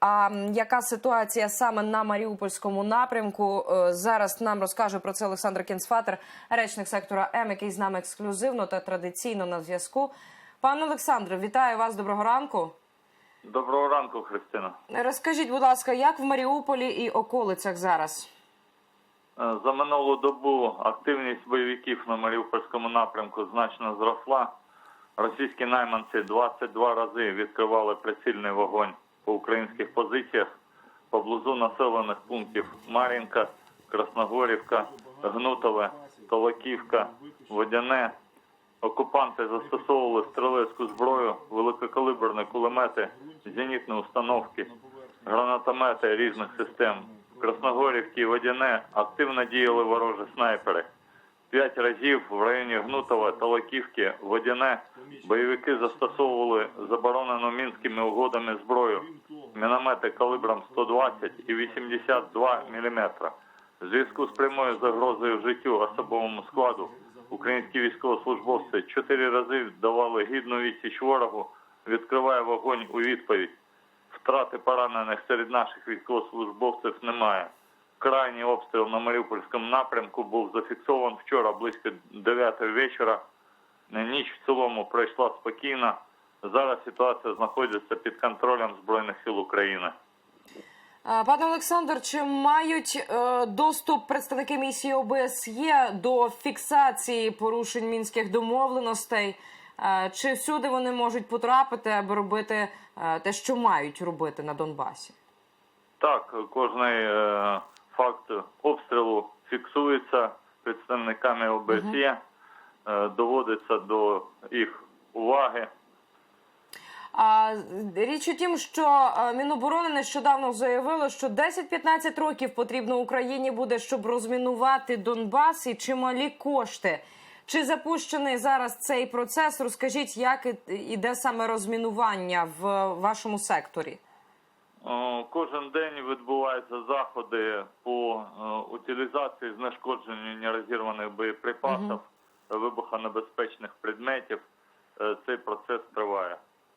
А яка ситуація саме на Маріупольському напрямку? Е, Зараз нам розкаже про це Олександр Кінцфатер, речник сектора М, який з нами ексклюзивно та традиційно на зв'язку. Пане Олександре, вітаю вас. Доброго ранку. Доброго ранку, Христина. Розкажіть, будь ласка, як в Маріуполі і околицях зараз? Е, За минулу добу активність бойовиків на Маріупольському напрямку значно зросла. Російські найманці 22 рази відкривали прицільний вогонь по українських позиціях поблизу населених пунктів Мар'їнка, Красногорівка, Гнутове, Толоківка, Водяне. Окупанти застосовували стрілецьку зброю, великокалиберні кулемети, зенітні установки, гранатомети різних систем. В Красногорівці і Водяне активно діяли ворожі снайпери. П'ять разів в районі Гнутова та Лаківки, Водяне бойовики застосовували заборонену мінськими угодами зброю, міномети калібром 120 і 82 мм. В зв'язку з прямою загрозою життю особовому складу українські військовослужбовці чотири рази давали гідну відсіч ворогу, відкриває вогонь у відповідь. Втрати поранених серед наших військовослужбовців немає. Крайній обстріл на Маріупольському напрямку був зафіксований вчора близько 9 вечора. Ніч в цілому пройшла спокійно. Зараз ситуація знаходиться під контролем Збройних сил України. Пане Олександр, чи мають е, доступ представники місії ОБСЄ до фіксації порушень мінських домовленостей? Е, Чи всюди вони можуть потрапити, аби робити е, те, що мають робити на Донбасі? Так, кожний факт обстрілу фіксується представниками ОБСЄ, е, доводиться до їх уваги. Річ у тім, що е, Міноборони нещодавно заявило, що 10-15 років потрібно Україні буде, щоб розмінувати Донбас і чималі кошти. Чи запущений зараз цей процес? Розкажіть, як іде саме розмінування в вашому секторі? Кожен день відбуваються заходи по е, утилізації знешкодження нерозірваних боєприпасів, вибухонебезпечних предметів. Е, Цей процес триває.